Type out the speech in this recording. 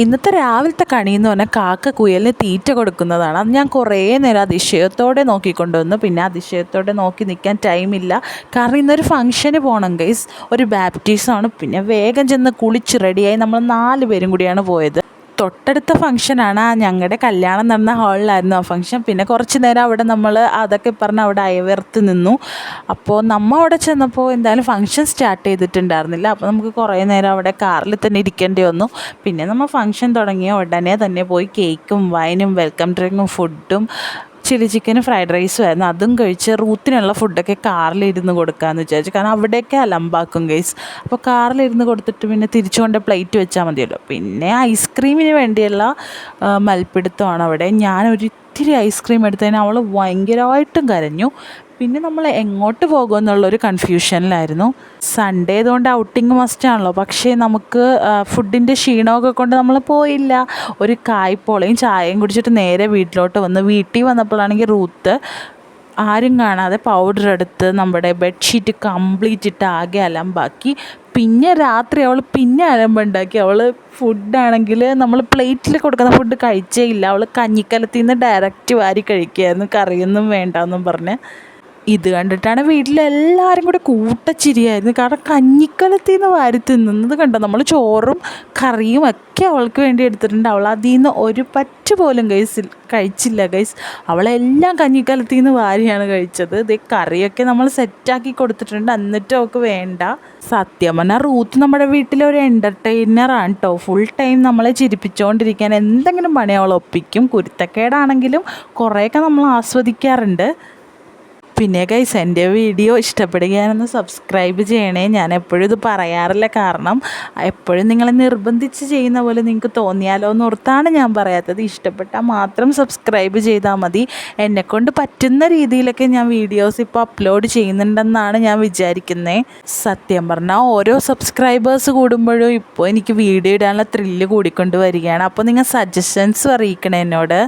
ഇന്നത്തെ രാവിലത്തെ കണി എന്ന് പറഞ്ഞാൽ കാക്ക കുയലിന് തീറ്റ കൊടുക്കുന്നതാണ്. അത് ഞാൻ കുറേ നേരം അതിശയത്തോടെ നോക്കിക്കൊണ്ടുവന്നു പിന്നെ അതിശയത്തോടെ നോക്കി നിൽക്കാൻ ടൈമില്ല കാരണം ഇന്നൊരു ഫംഗ്ഷന് പോകണം ഗൈസ് ഒരു ബാപ്റ്റീസമാണ് പിന്നെ വേഗം ചെന്ന് കുളിച്ച് റെഡിയായി നമ്മൾ നാല് പേരും കൂടിയാണ് പോയത്. തൊട്ടടുത്ത ഫംഗ്ഷനാണ് ആ ഞങ്ങളുടെ കല്യാണം നടന്ന ഹാളിലായിരുന്നു ആ ഫംഗ്ഷൻ പിന്നെ കുറച്ച് നേരം അവിടെ നമ്മൾ അതൊക്കെ പറഞ്ഞ് അവിടെ അയവർത്ത് നിന്നു. അപ്പോൾ നമ്മൾ അവിടെ ചെന്നപ്പോൾ എന്തായാലും ഫംഗ്ഷൻ സ്റ്റാർട്ട് ചെയ്തിട്ടുണ്ടായിരുന്നില്ല. അപ്പോൾ നമുക്ക് കുറേ നേരം അവിടെ കാറിൽ തന്നെ ഇരിക്കേണ്ടി വന്നു. പിന്നെ നമ്മൾ ഫംഗ്ഷൻ തുടങ്ങിയ ഉടനെ തന്നെ പോയി കേക്കും വൈനും വെൽക്കം ഡ്രിങ്കും ഫുഡും ചില്ലി ചിക്കനും ഫ്രൈഡ് റൈസും ആയിരുന്നു. അതും കഴിച്ച് റൂത്തിനുള്ള ഫുഡൊക്കെ കാറിലിരുന്ന് കൊടുക്കാമെന്ന് വിചാരിച്ചു. കാരണം അവിടെയൊക്കെ അലമ്പാക്കും ഗൈസ് അപ്പോൾ കാറിലിരുന്ന് കൊടുത്തിട്ട് പിന്നെ തിരിച്ചു കൊണ്ട് പ്ലേറ്റ് വെച്ചാൽ മതിയല്ലോ. പിന്നെ ഐസ്ക്രീമിന് വേണ്ടിയുള്ള മൽപ്പിടുത്തമാണ് അവിടെ. ഞാനൊരു ഇത്തിരി ഐസ്ക്രീം എടുത്തതിന് അവൾ ഭയങ്കരമായിട്ടും കരഞ്ഞു. പിന്നെ നമ്മൾ എങ്ങോട്ട് പോകും എന്നുള്ളൊരു കൺഫ്യൂഷനിലായിരുന്നു സൺഡേ ആയതുകൊണ്ട് ഔട്ടിങ് മസ്റ്റാണല്ലോ പക്ഷേ നമുക്ക് ഫുഡിന്റെ ക്ഷീണമൊക്കെ കൊണ്ട് നമ്മൾ പോയില്ല. ഒരു കായ്പോളയും ചായയും കുടിച്ചിട്ട് നേരെ വീട്ടിലോട്ട് വന്ന് വീട്ടിൽ വന്നപ്പോഴാണെങ്കിൽ റൂത്ത് ആരും കാണാതെ പൗഡർ എടുത്ത് നമ്മുടെ ബെഡ്ഷീറ്റ് കംപ്ലീറ്റ് ഇട്ട് ആകെ അലമ്പാക്കി. പിന്നെ രാത്രി അവൾ പിന്നെ അലമ്പുണ്ടാക്കി. അവൾ ഫുഡാണെങ്കിൽ നമ്മൾ പ്ലേറ്റിൽ കൊടുക്കുന്ന ഫുഡ് കഴിച്ചേ ഇല്ല. അവൾ കഞ്ഞിക്കലത്തിൽ നിന്ന് ഡയറക്റ്റ് വാരി കഴിക്കുകയായിരുന്നു. കറിയൊന്നും വേണ്ടെന്നും പറഞ്ഞ്. ഇത് കണ്ടിട്ടാണ് വീട്ടിലെല്ലാവരും കൂടെ കൂട്ടച്ചിരിയായിരുന്നു. കാരണം കഞ്ഞിക്കലത്തിൽ നിന്ന് വാരി തിന്നുന്നത് കണ്ടോ? നമ്മൾ ചോറും കറിയും ഒക്കെ അവൾക്ക് വേണ്ടി എടുത്തിട്ടുണ്ട്. അവൾ അതിൽ നിന്ന് ഒരു പറ്റ് പോലും ഗൈസിൽ കഴിച്ചില്ല ഗൈസ് അവളെല്ലാം കഞ്ഞിക്കലത്തിൽ നിന്ന് വാരിയാണ് കഴിച്ചത്. ഇത് കറിയൊക്കെ നമ്മൾ സെറ്റാക്കി കൊടുത്തിട്ടുണ്ട്. എന്നിട്ടും അവൾക്ക് വേണ്ട. സത്യം പറഞ്ഞാൽ റൂത്ത് നമ്മുടെ വീട്ടിലെ ഒരു എന്റർടൈനറാണ് കേട്ടോ ഫുൾ ടൈം നമ്മളെ ചിരിപ്പിച്ചുകൊണ്ടിരിക്കാൻ എന്തെങ്കിലും പണി അവൾ ഒപ്പിക്കും. കുരുത്തക്കേടാണെങ്കിലും കുറേയൊക്കെ നമ്മൾ ആസ്വദിക്കാറുണ്ട്. പിന്നെ ഗൈസ് എന്റെ വീഡിയോ ഇഷ്ടപ്പെടുകയാണെന്ന് സബ്സ്ക്രൈബ് ചെയ്യണേ. ഞാൻ എപ്പോഴും ഇത് പറയാറില്ല. കാരണം എപ്പോഴും നിങ്ങളെ നിർബന്ധിച്ച് ചെയ്യുന്ന പോലെ നിങ്ങൾക്ക് തോന്നിയാലോ എന്ന് ഓർത്താണ് ഞാൻ പറയാത്തത്. ഇഷ്ടപ്പെട്ടാൽ മാത്രം സബ്സ്ക്രൈബ് ചെയ്താൽ മതി. എന്നെക്കൊണ്ട് പറ്റുന്ന രീതിയിലൊക്കെ ഞാൻ വീഡിയോസ് ഇപ്പോൾ അപ്ലോഡ് ചെയ്യുന്നുണ്ടെന്നാണ് ഞാൻ വിചാരിക്കുന്നത് സത്യം പറഞ്ഞാൽ ഓരോ സബ്സ്ക്രൈബേഴ്സ് കൂടുമ്പോഴും ഇപ്പോൾ എനിക്ക് വീഡിയോ ഇടാനുള്ള ത്രില്ല് കൂടിക്കൊണ്ട് വരികയാണ്. അപ്പോൾ നിങ്ങൾ സജഷൻസ് അറിയിക്കണേ എന്നോട്.